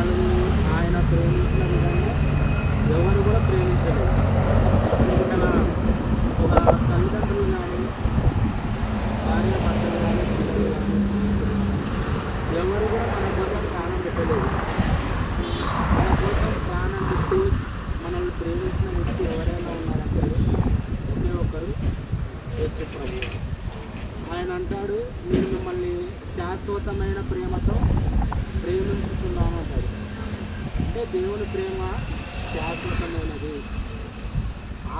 మనల్ని ఆయన ప్రేమించిన విధంగా ఎవరు కూడా ప్రేమించలేదు. మన ఒక తల్లిదండ్రులు కానీ భార్య భర్తలు కానీ పిల్లలు కానీ ఎవరు కూడా మన కోసం ప్రాణం పెట్టలేదు. మన కోసం ప్రాణం పెట్టి మనల్ని ప్రేమించిన వ్యక్తి ఎవరైనా ఉన్నారంటే ఒకే ఒక్కరు యేసు ప్రభు. ఆయన అంటాడు నేను మిమ్మల్ని శాశ్వతమైన ప్రేమతో ప్రేమించుతున్నాను అంటాడు అంటే దేవుని ప్రేమ శాశ్వతమైనది.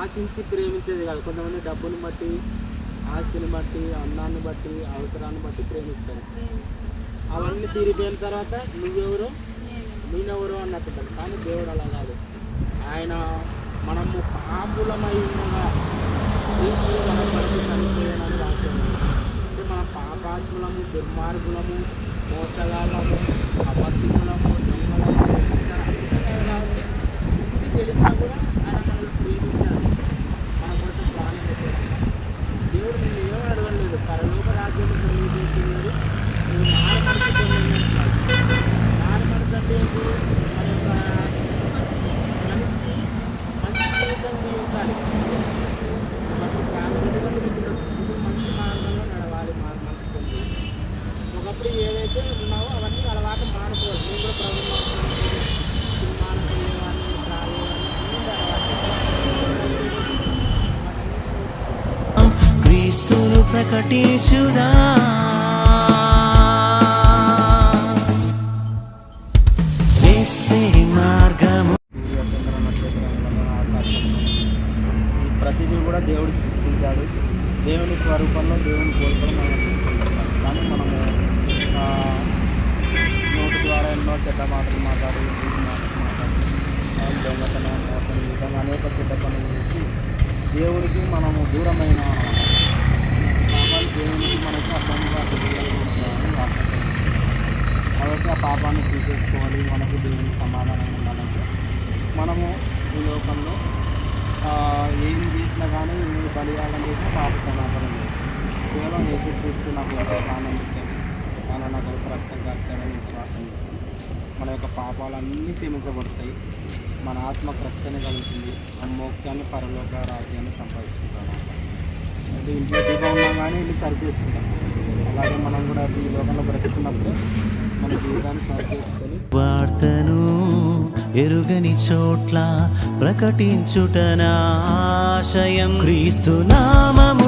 ఆశించి ప్రేమించేది కాదు. కొంతమంది డబ్బుని బట్టి ఆస్తిని బట్టి అన్నాన్ని బట్టి అవసరాన్ని బట్టి ప్రేమిస్తారు. అవన్నీ తీరిపోయిన తర్వాత నువ్వెవరు? నేనెవరు అన్నట్టు కానీ దేవుడు అలా కాదు. ఆయన మనము పాపులమై ఉండగా క్రీస్తులో మనం పడితే చనిపోయానని అంటే మన పాపాత్ములము దుర్మార్గులము మోసగాళ్ళము అబద్ధికులము దొంగలము వ్యభిచారులము కాబట్టి ఇది తెలిసినా కూడా ఆయన మనల్ని ప్రేమించాడు మన కోసం ప్రాణం పెట్టాడు దేవుడు నిన్ను ప్రకటించుదా యేసే ప్రతిదీ కూడా దేవుడు సృష్టించాడు. దేవుని స్వరూపంలో దేవుని కోరుకొని మనం కానీ మనము నోటి ద్వారా ఎన్నో చెడ్డ మాటలు మాట్లాడి నీతి దొంగతనం మోసం ఈ అనేక చెడ్డ పనులు చేసి దేవుడికి మనము దూరమైన కాబట్టి దేవునికి మనకు అర్థంగా కాబట్టి ఆ పాపాన్ని తీసేసుకోవాలి మనకు దేవునికి సమాధానం ఉండాలంటే మనము ఈ లోకంలో ఏం చేసినా కానీ ఏమి బలియాలని చెప్పినా పాప సమాధానం లేదు కేవలం యేసుక్రీస్తు నాకు ఒక ప్రాణం పెట్టాడు ఆయన నాకు రక్తం కార్చాడని విశ్వాసం చేస్తుంది మన యొక్క పాపాలన్నీ క్షమించబడతాయి. మన ఆత్మకు రక్షణ కలుగుతుంది మన మోక్షాన్ని పరలోక రాజ్యాన్ని సంపాదించుకుంటాం అంటే ఇంట్లో దీపం ఉన్నా కానీ ఇల్లు సరి చేసుకుంటాం. అలాగే మనం కూడా ఈ లోకంలో బ్రతుకున్నప్పుడు మన జీవితాన్ని సరి చేసుకొని వార్తను ఎరుగని చోట్ల ప్రకటించుట ఆశయం. క్రీస్తు నామము